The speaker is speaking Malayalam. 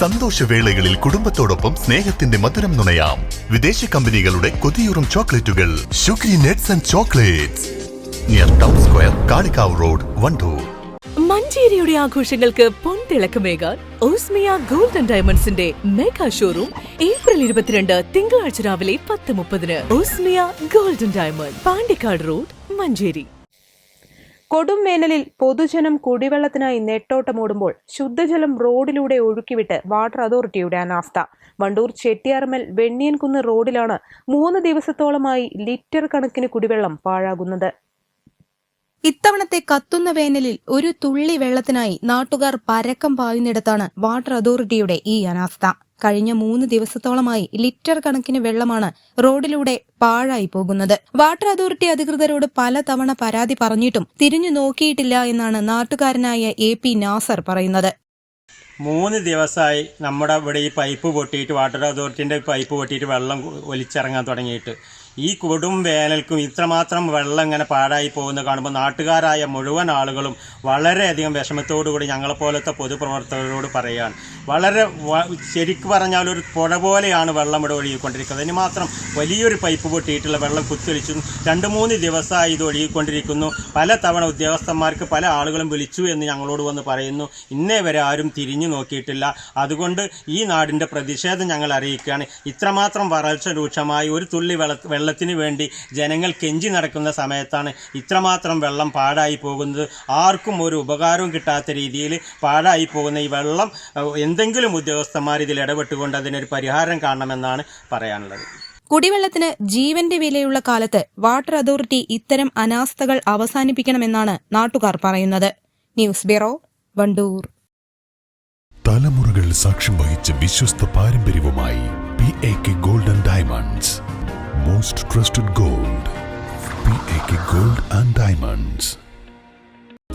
സന്തോഷവേളകളിൽ കുടുംബത്തോടൊപ്പം സ്നേഹത്തിന്റെ മധുരം നുണയാം. വിദേശ കമ്പനികളുടെ കൊതിയൂറും ചോക്ലേറ്റുകൾ. ഷുഗ്രി nets and chocolates. Near town square Kalikavu road Wandoor. മഞ്ചേരിയുടെ ആഘോഷങ്ങൾക്ക് പൊൻതിളക്കമേകാൻ ഓസ്മിയ ഗോൾഡൻ ഡയമണ്ട്സിന്റെ മെഗാ ഷോറൂം ഏപ്രിൽ ഇരുപത്തിരണ്ട് തിങ്കളാഴ്ച രാവിലെ പത്ത് മുപ്പതിന് Osmia golden diamond Pandikkad road Manjeri. കൊടും വേനലിൽ പൊതുജനം കുടിവെള്ളത്തിനായി നെട്ടോട്ടമോടുമ്പോൾ ശുദ്ധജലം റോഡിലൂടെ ഒഴുക്കിവിട്ട് വാട്ടർ അതോറിറ്റിയുടെ അനാസ്ഥ. വണ്ടൂർ ചെട്ടിയാർമൽ വെണ്ണിയൻകുന്ന് റോഡിലാണ് മൂന്ന് ദിവസത്തോളമായി ലിറ്റർ കണക്കിന് കുടിവെള്ളം പാഴാകുന്നത്. ഇത്തവണത്തെ കത്തുന്ന വേനലിൽ ഒരു തുള്ളി വെള്ളത്തിനായി നാട്ടുകാർ പരക്കം പായുന്നിടത്താണ് വാട്ടർ അതോറിറ്റിയുടെ ഈ അനാസ്ഥ. കഴിഞ്ഞ മൂന്ന് ദിവസത്തോളമായി ലിറ്റർ കണക്കിന് വെള്ളമാണ് റോഡിലൂടെ പാഴായി പോകുന്നത്. വാട്ടർ അതോറിറ്റി അധികൃതരോട് പലതവണ പരാതി പറഞ്ഞിട്ടും തിരിഞ്ഞു നോക്കിയിട്ടില്ല എന്നാണ് നാട്ടുകാരനായ എ പി നാസർ പറയുന്നത്. മൂന്ന് ദിവസമായി നമ്മുടെ ഇവിടെ ഈ പൈപ്പ് പൊട്ടിയിട്ട് വാട്ടർ അതോറിറ്റിന്റെ പൈപ്പ് പൊട്ടിയിട്ട് വെള്ളം ഒലിച്ചിറങ്ങാൻ തുടങ്ങിയിട്ട്. ഈ കൊടും വേനൽക്കും ഇത്രമാത്രം വെള്ളം ഇങ്ങനെ പാഴായി പോകുന്നത് കാണുമ്പോൾ നാട്ടുകാരായ മുഴുവൻ ആളുകളും വളരെയധികം വിഷമത്തോടുകൂടി ഞങ്ങളെപ്പോലത്തെ പൊതുപ്രവർത്തകരോട് പറയുകയാണ് വളരെ ശരിക്ക് പറഞ്ഞാൽ ഒരു പുഴ പോലെയാണ് വെള്ളം ഇവിടെ ഒഴുകിക്കൊണ്ടിരിക്കുന്നത്. അതിന് മാത്രം വലിയൊരു പൈപ്പ് പൊട്ടിയിട്ടുള്ള വെള്ളം കുത്തൊലിച്ചു രണ്ട് മൂന്ന് ദിവസമായി ഇത് ഒഴുകിക്കൊണ്ടിരിക്കുന്നു. പല തവണ ഉദ്യോഗസ്ഥന്മാർക്ക് പല ആളുകളും വിളിച്ചു എന്ന് ഞങ്ങളോട് വന്ന് പറയുന്നു. ഇന്നേ വരെ ആരും തിരിഞ്ഞു നോക്കിയിട്ടില്ല. അതുകൊണ്ട് ഈ നാടിന്റെ പ്രതിഷേധം ഞങ്ങൾ അറിയിക്കുകയാണ്. ഇത്രമാത്രം വരൾച്ച രൂക്ഷമായി ഒരു തുള്ളി വെള്ള വെള്ളത്തിന് വേണ്ടി ജനങ്ങൾ കെഞ്ചി നടക്കുന്ന സമയത്താണ് ഇത്രമാത്രം വെള്ളം പാഴായി പോകുന്നത്. ആർക്കും ഒരു ഉപകാരവും കിട്ടാത്ത രീതിയിൽ പാഴായി പോകുന്ന ഈ വെള്ളം അഹ്, എന്തെങ്കിലും ഉദ്യോഗസ്ഥന്മാർ ഇതിൽ ഇടപെട്ടുകൊണ്ട് അതിനൊരു പരിഹാരം കാണണമെന്നാണ് പറയാനുള്ളത്. കുടിവെള്ളത്തിന് ജീവന്റെ വിലയുള്ള കാലത്ത് വാട്ടർ അതോറിറ്റി ഇത്തരം അനാസ്ഥകൾ അവസാനിപ്പിക്കണമെന്നാണ് നാട്ടുകാർ പറയുന്നത്. News bureau Wandoor. തലമുറകൾ സാക്ഷ്യം വഹിച്ച വിശ്വസ്ത പാരമ്പര്യവുമായി P A K golden diamonds most trusted gold P A K gold and diamonds